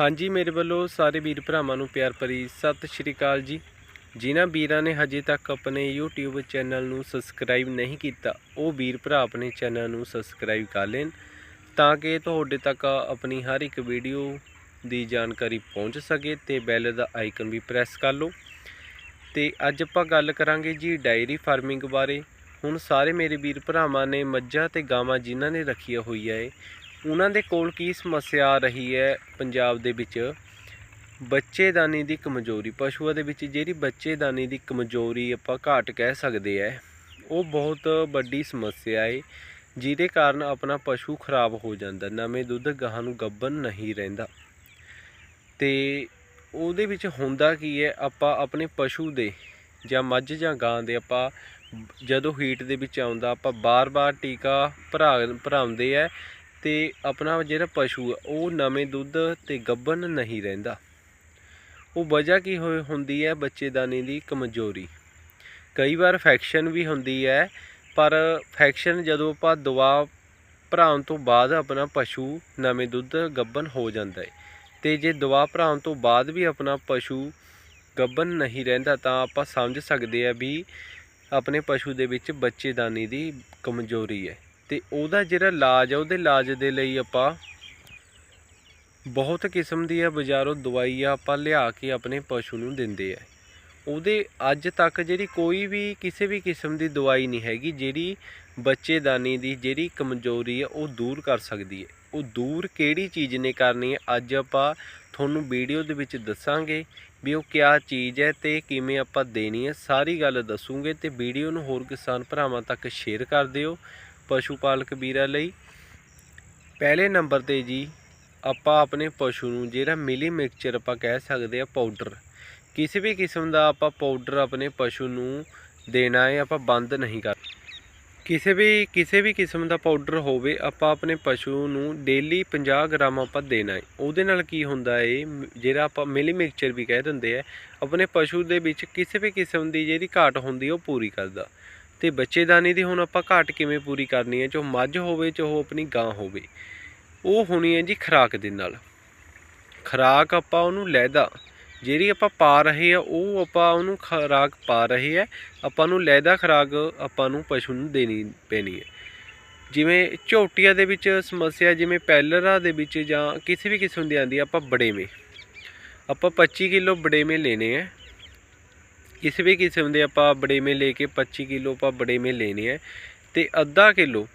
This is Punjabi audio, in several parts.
ਹਾਂਜੀ, ਮੇਰੇ ਵੱਲੋਂ ਸਾਰੇ ਵੀਰ ਭਰਾਵਾਂ ਨੂੰ ਪਿਆਰ ਭਰੀ ਸਤਿ ਸ਼੍ਰੀ ਅਕਾਲ ਜੀ। ਜਿਨ੍ਹਾਂ ਵੀਰਾਂ ਨੇ ਹਜੇ ਤੱਕ ਆਪਣੇ YouTube ਚੈਨਲ ਨੂੰ ਸਬਸਕ੍ਰਾਈਬ ਨਹੀਂ ਕੀਤਾ, ਉਹ ਵੀਰ ਭਰਾ ਆਪਣੇ ਚੈਨਲ ਨੂੰ ਸਬਸਕ੍ਰਾਈਬ ਕਰ ਲੈਣ ਤਾਂ ਕਿ ਤੁਹਾਡੇ ਤੱਕ ਆਪਣੀ ਹਰ ਇੱਕ ਵੀਡੀਓ ਦੀ ਜਾਣਕਾਰੀ ਪਹੁੰਚ ਸਕੇ ਤੇ ਬੈਲ ਦਾ ਆਈਕਨ ਵੀ ਪ੍ਰੈਸ ਕਰ ਲਓ। ਤੇ ਅੱਜ ਆਪਾਂ ਗੱਲ ਕਰਾਂਗੇ ਜੀ ਡਾਇਰੀ ਫਾਰਮਿੰਗ ਬਾਰੇ। ਹੁਣ ਸਾਰੇ ਮੇਰੇ ਵੀਰ ਭਰਾਵਾਂ ਨੇ ਮੱਝਾਂ ਤੇ ਗਾਵਾਂ ਜਿਨ੍ਹਾਂ ਨੇ ਰੱਖੀਆਂ ਹੋਈਆਂ ਏ ਉਹਨਾਂ ਦੇ ਕੋਲ ਕੀ ਸਮੱਸਿਆ ਆ ਰਹੀ ਹੈ ਪੰਜਾਬ ਦੇ ਵਿੱਚ? ਬੱਚੇਦਾਨੀ ਦੀ ਕਮਜ਼ੋਰੀ, ਪਸ਼ੂਆਂ ਦੇ ਵਿੱਚ ਜਿਹੜੀ ਬੱਚੇਦਾਨੀ ਦੀ ਕਮਜ਼ੋਰੀ ਆਪਾਂ ਘਾਟ ਕਹਿ ਸਕਦੇ ਆ ਉਹ ਬਹੁਤ ਵੱਡੀ ਸਮੱਸਿਆ ਹੈ ਜਿਹਦੇ ਕਾਰਨ ਆਪਣਾ ਪਸ਼ੂ ਖਰਾਬ ਹੋ ਜਾਂਦਾ, ਨਵੇਂ ਦੁੱਧ ਗਾਹਾਂ ਨੂੰ ਗੱਬਨ ਨਹੀਂ ਰਹਿੰਦਾ। ਤੇ ਉਹਦੇ ਵਿੱਚ ਹੁੰਦਾ ਕੀ ਹੈ ਆਪਾਂ ਆਪਣੇ ਪਸ਼ੂ ਦੇ ਜਾਂ ਮੱਝ ਜਾਂ ਗਾਂ ਦੇ ਆਪਾਂ ਜਦੋਂ ਹੀਟ ਦੇ ਵਿੱਚ ਆਉਂਦਾ, ਆਪਾਂ ਬਾਰ-ਬਾਰ ਟੀਕਾ ਭਰਾ ਭਰਾਉਂਦੇ ਆ ਤੇ ਆਪਣਾ ਜਿਹੜਾ ਪਸ਼ੂ ਆ, ਉਹ ਨਵੇਂ ਦੁੱਧ ਤੇ ਗੱਬਨ ਨਹੀਂ ਰਹਿੰਦਾ। ਉਹ ਵਜ੍ਹਾ ਕੀ ਹੋਈ ਹੁੰਦੀ ਹੈ ਬੱਚੇਦਾਨੀ ਦੀ ਕਮਜ਼ੋਰੀ। ਕਈ ਵਾਰ ਫੈਕਸ਼ਨ ਵੀ ਹੁੰਦੀ ਹੈ, ਪਰ ਫੈਕਸ਼ਨ ਜਦੋਂ ਆਪਾਂ ਦਵਾ ਭਰਾਉਣ ਤੋਂ ਬਾਅਦ ਆਪਣਾ ਪਸ਼ੂ ਨਵੇਂ ਦੁੱਧ ਗੱਬਨ ਹੋ ਜਾਂਦਾ ਹੈ। ਤੇ ਜੇ ਦਵਾ ਭਰਾਉਣ ਤੋਂ ਬਾਅਦ ਵੀ ਆਪਣਾ ਪਸ਼ੂ ਗੱਬਨ ਨਹੀਂ ਰਹਿੰਦਾ, ਤਾਂ ਆਪਾਂ ਸਮਝ ਸਕਦੇ ਆ ਵੀ ਆਪਣੇ ਪਸ਼ੂ ਦੇ ਵਿੱਚ ਬੱਚੇਦਾਨੀ ਦੀ ਕਮਜ਼ੋਰੀ ਹੈ। ਤੇ ਉਹਦਾ ਜਿਹੜਾ ਇਲਾਜ ਆ, ਉਹਦੇ ਇਲਾਜ ਦੇ ਲਈ ਆਪਾਂ ਬਹੁਤ ਕਿਸਮ ਦੀ ਆ ਬਾਜ਼ਾਰੋਂ ਦਵਾਈ ਆ ਆਪਾਂ ਲਿਆ ਕੇ ਆਪਣੇ ਪਸ਼ੂ ਨੂੰ ਦਿੰਦੇ ਆ। ਉਹਦੇ ਅੱਜ ਤੱਕ ਜਿਹੜੀ ਕੋਈ ਵੀ ਕਿਸੇ ਵੀ ਕਿਸਮ ਦੀ ਦਵਾਈ ਨਹੀਂ ਹੈਗੀ, ਜਿਹੜੀ ਬੱਚੇਦਾਨੀ ਦੀ, ਜਿਹੜੀ ਕਮਜ਼ੋਰੀ ਆ, ਉਹ ਦੂਰ ਕਰ ਸਕਦੀ ਹੈ। ਉਹ ਦੂਰ ਕਿਹੜੀ ਚੀਜ਼ ਨੇ ਕਰਨੀ ਹੈ, ਅੱਜ ਆਪਾਂ ਤੁਹਾਨੂੰ ਵੀਡੀਓ ਦੇ ਵਿੱਚ ਦੱਸਾਂਗੇ ਵੀ ਉਹ ਕਿਆ ਚੀਜ਼ ਹੈ ਤੇ ਕਿਵੇਂ ਆਪਾਂ ਦੇਣੀ ਹੈ। ਸਾਰੀ ਗੱਲ ਦੱਸੂਗੇ ਤੇ ਵੀਡੀਓ ਨੂੰ ਹੋਰ ਕਿਸਾਨ ਭਰਾਵਾਂ ਤੱਕ ਸ਼ੇਅਰ ਕਰ ਦਿਓ। ਪਸ਼ੂ ਪਾਲਕ ਵੀਰਾਂ ਲਈ ਪਹਿਲੇ ਨੰਬਰ ਤੇ ਜੀ, ਆਪਾਂ ਆਪਣੇ ਪਸ਼ੂ ਨੂੰ ਜਿਹੜਾ ਮਿਲੀ ਮਿਕਸਚਰ ਆਪਾਂ ਕਹਿ ਸਕਦੇ ਆ ਪਾਊਡਰ। ਕਿਸੇ ਵੀ ਕਿਸਮ ਦਾ ਆਪਾਂ ਪਾਊਡਰ ਆਪਣੇ ਪਸ਼ੂ ਨੂੰ ਦੇਣਾ ਹੈ, ਆਪਾਂ ਬੰਦ ਨਹੀਂ ਕਰ ਕਿਸੇ ਵੀ ਕਿਸੇ ਵੀ ਕਿਸਮ ਦਾ ਪਾਊਡਰ ਹੋਵੇ, ਆਪਾਂ ਆਪਣੇ ਪਸ਼ੂ ਨੂੰ ਡੇਲੀ 50 ਗ੍ਰਾਮ ਆਪਾਂ ਦੇਣਾ ਹੈ। ਉਹਦੇ ਨਾਲ ਕੀ ਹੁੰਦਾ ਹੈ, ਜਿਹੜਾ ਆਪਾਂ ਮਿਲੀ ਮਿਕਸਚਰ ਵੀ ਕਹਿ ਦਿੰਦੇ ਆ, ਆਪਣੇ ਪਸ਼ੂ ਦੇ ਵਿੱਚ ਕਿਸੇ ਵੀ ਕਿਸਮ ਦੀ ਜਿਹੜੀ ਘਾਟ ਹੁੰਦੀ, ਉਹ ਪੂਰੀ ਕਰਦਾ। ਤੇ ਬੱਚੇਦਾਨੀ ਦੀ ਹੁਣ ਆਪਾਂ ਘਾਟ ਕਿਵੇਂ ਪੂਰੀ ਕਰਨੀ ਹੈ ਚਾਹੇ ਮੱਝ ਹੋਵੇ ਚਾਹੇ ਉਹ ਆਪਣੀ ਗਾਂ ਹੋਵੇ, ਉਹ ਹੋਣੀ ਹੈ ਜੀ ਖਰਾਕ ਦੇ ਨਾਲ। ਖਰਾਕ ਆਪਾਂ ਉਹਨੂੰ ਲੈਦਾ, ਜਿਹੜੀ ਆਪਾਂ ਪਾ ਰਹੇ ਆ ਉਹ ਆਪਾਂ ਉਹਨੂੰ ਖਰਾਕ ਪਾ ਰਹੇ ਆ ਆਪਾਂ ਨੂੰ ਲੈਦਾ ਖਰਾਕ ਆਪਾਂ ਨੂੰ ਪਸ਼ੂ ਨੂੰ ਦੇਣੀ ਪੈਣੀ ਹੈ। ਜਿਵੇਂ ਝੋਟੀਆਂ ਦੇ ਵਿੱਚ ਸਮੱਸਿਆ, ਜਿਵੇਂ ਪੈਲਰਾ ਦੇ ਵਿੱਚ ਜਾਂ ਕਿਸੇ ਵੀ ਕਿਸਮ ਦੀ ਆਂਦੀ ਆਪਾਂ ਬੜੇਵੇਂ। ਆਪਾਂ 25 ਕਿਲੋ ਬੜੇਵੇਂ ਲੈਣੇ ਆ ਕਿਸੇ ਵੀ ਕਿਸਮ ਦੇ ਆਪਾਂ ਬੜੇਵੇਂ ਲੈ ਕੇ 25 ਕਿਲੋ ਆਪਾਂ ਬੜੇਵੇਂ ਲੈਣੇ ਆ। ਤੇ ਅੱਧਾ ਕਿਲੋ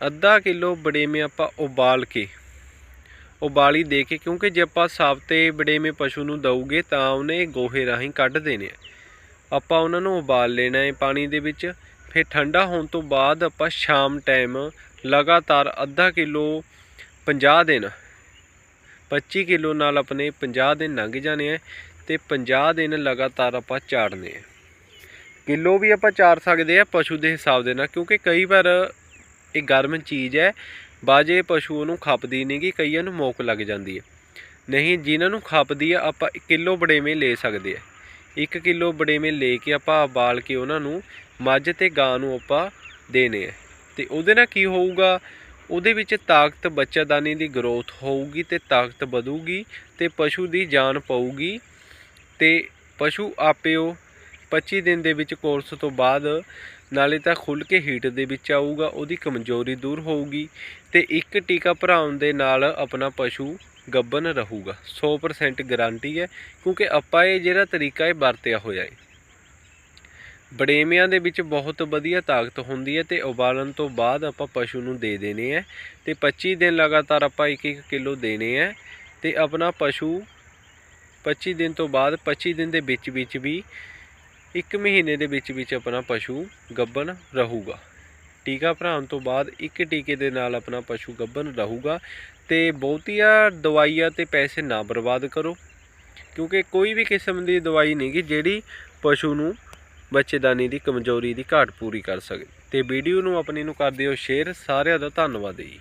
ਅੱਧਾ ਕਿਲੋ ਬੜੇਵੇਂ ਆਪਾਂ ਉਬਾਲ ਕੇ, ਉਬਾਲੀ ਦੇ ਕੇ, ਕਿਉਂਕਿ ਜੇ ਆਪਾਂ ਸਾਬਤੇ ਬੜੇਵੇਂ ਪਸ਼ੂ ਨੂੰ ਦਊਗੇ ਤਾਂ ਉਹਨੇ ਗੋਹੇ ਰਾਹੀਂ ਕੱਢ ਦੇਣੇ ਆ। ਆਪਾਂ ਉਹਨਾਂ ਨੂੰ ਉਬਾਲ ਲੈਣਾ ਹੈ ਪਾਣੀ ਦੇ ਵਿੱਚ, ਫਿਰ ਠੰਡਾ ਹੋਣ ਤੋਂ ਬਾਅਦ ਆਪਾਂ ਸ਼ਾਮ ਟਾਈਮ ਲਗਾਤਾਰ ਅੱਧਾ ਕਿਲੋ 50 ਦਿਨ 25 ਕਿਲੋ ਨਾਲ ਆਪਣੇ 50 ਦਿਨ ਲੰਘ ਜਾਣੇ ਆ। ਤੇ 50 ਦਿਨ ਲਗਾਤਾਰ ਆਪਾਂ ਚਾੜਨੇ ਆ। ਕਿਲੋ ਵੀ ਆਪਾਂ ਚਾਰ ਸਕਦੇ ਆ ਪਸ਼ੂ ਦੇ ਹਿਸਾਬ ਦੇ ਨਾਲ, ਕਿਉਂਕਿ ਕਈ ਵਾਰ ਇਹ ਗਰਮ ਚੀਜ਼ ਹੈ ਬਾਜੇ ਪਸ਼ੂ ਉਹਨੂੰ ਖਪਦੀ ਨਹੀਂਗੀ ਕਈਆਂ ਨੂੰ ਮੋਕ ਲੱਗ ਜਾਂਦੀ ਹੈ। ਨਹੀਂ, ਜਿਨ੍ਹਾਂ ਨੂੰ ਖਪਦੀ ਆ, ਆਪਾਂ ਕਿਲੋ ਬੜੇਵੇਂ ਲੈ ਸਕਦੇ ਆ। 1 ਕਿਲੋ ਬੜੇਵੇਂ ਲੈ ਕੇ ਆਪਾਂ ਉਬਾਲ ਕੇ ਉਹਨਾਂ ਨੂੰ ਮੱਝ ਤੇ ਗਾਂ ਨੂੰ ਆਪਾਂ ਦੇਣੇ ਆ। ਤੇ ਉਹਦੇ ਨਾਲ ਕੀ ਹੋਊਗਾ, ਉਹਦੇ ਵਿੱਚ ਤਾਕਤ, ਬੱਚਾਦਾਨੀ ਦੀ ਗਰੋਥ ਹੋਊਗੀ ਤੇ ਤਾਕਤ ਵਧੂਗੀ ਤੇ ਪਸ਼ੂ ਦੀ ਜਾਨ ਪਊਗੀ। ਤੇ ਪਸ਼ੂ ਆਪਿਓ ਉਹ 25 ਦਿਨ ਦੇ ਵਿੱਚ ਕੋਰਸ ਤੋਂ ਬਾਅਦ ਨਾਲੇ ਤਾਂ ਖੁੱਲ ਕੇ ਹੀਟ ਦੇ ਵਿੱਚ ਆਊਗਾ, ਉਹਦੀ ਕਮਜ਼ੋਰੀ ਦੂਰ ਹੋਊਗੀ ਤੇ ਇੱਕ ਟੀਕਾ ਭਰਾਉਣ ਦੇ ਨਾਲ ਆਪਣਾ ਪਸ਼ੂ ਗੱਬਨ ਰਹੂਗਾ। 100% ਗਾਰੰਟੀ ਹੈ, ਕਿਉਂਕਿ ਆਪਾਂ ਇਹ ਜਿਹੜਾ ਤਰੀਕਾ ਇਹ ਵਰਤਿਆ ਹੋਇਆ ਹੈ। ਬੜੇਮਿਆਂ ਦੇ ਵਿੱਚ ਬਹੁਤ ਵਧੀਆ ਤਾਕਤ ਹੁੰਦੀ ਹੈ ਤੇ ਉਬਾਲਣ ਤੋਂ ਬਾਅਦ ਆਪਾਂ ਪਸ਼ੂ ਨੂੰ ਦੇ ਦੇਣੇ ਆ ਤੇ 25 ਦਿਨ ਲਗਾਤਾਰ ਆਪਾਂ 1-1 ਕਿਲੋ ਦੇਣੇ ਆ ਤੇ ਆਪਣਾ ਪਸ਼ੂ 25 ਦਿਨ ਤੋਂ ਬਾਅਦ 25 ਦਿਨ ਦੇ ਵਿੱਚ ਵਿੱਚ ਵੀ ਇੱਕ ਮਹੀਨੇ ਦੇ ਵਿੱਚ ਵਿੱਚ ਆਪਣਾ ਪਸ਼ੂ ਗੱਬਨ ਰਹੂਗਾ। ਟੀਕਾ ਭਰਾਉਣ ਤੋਂ ਬਾਅਦ ਇੱਕ ਟੀਕੇ ਦੇ ਨਾਲ ਆਪਣਾ ਪਸ਼ੂ ਗੱਬਨ ਰਹੂਗਾ ਤੇ ਬਹੁਤੀਆਂ ਦਵਾਈਆਂ ਤੇ ਪੈਸੇ ਨਾ ਬਰਬਾਦ ਕਰੋ, ਕਿਉਂਕਿ ਕੋਈ ਵੀ ਕਿਸਮ ਦੀ ਦਵਾਈ ਨਹੀਂ ਗੀ ਜਿਹੜੀ ਪਸ਼ੂ ਨੂੰ ਬੱਚੇਦਾਨੀ ਦੀ ਕਮਜ਼ੋਰੀ ਦੀ ਘਾਟ ਪੂਰੀ ਕਰ ਸਕੇ। ਤੇ ਵੀਡੀਓ ਨੂੰ ਆਪਣੀ ਨੂੰ ਕਰ ਦਿਓ ਸ਼ੇਅਰ, ਸਾਰਿਆਂ ਦਾ ਧੰਨਵਾਦ ਜੀ।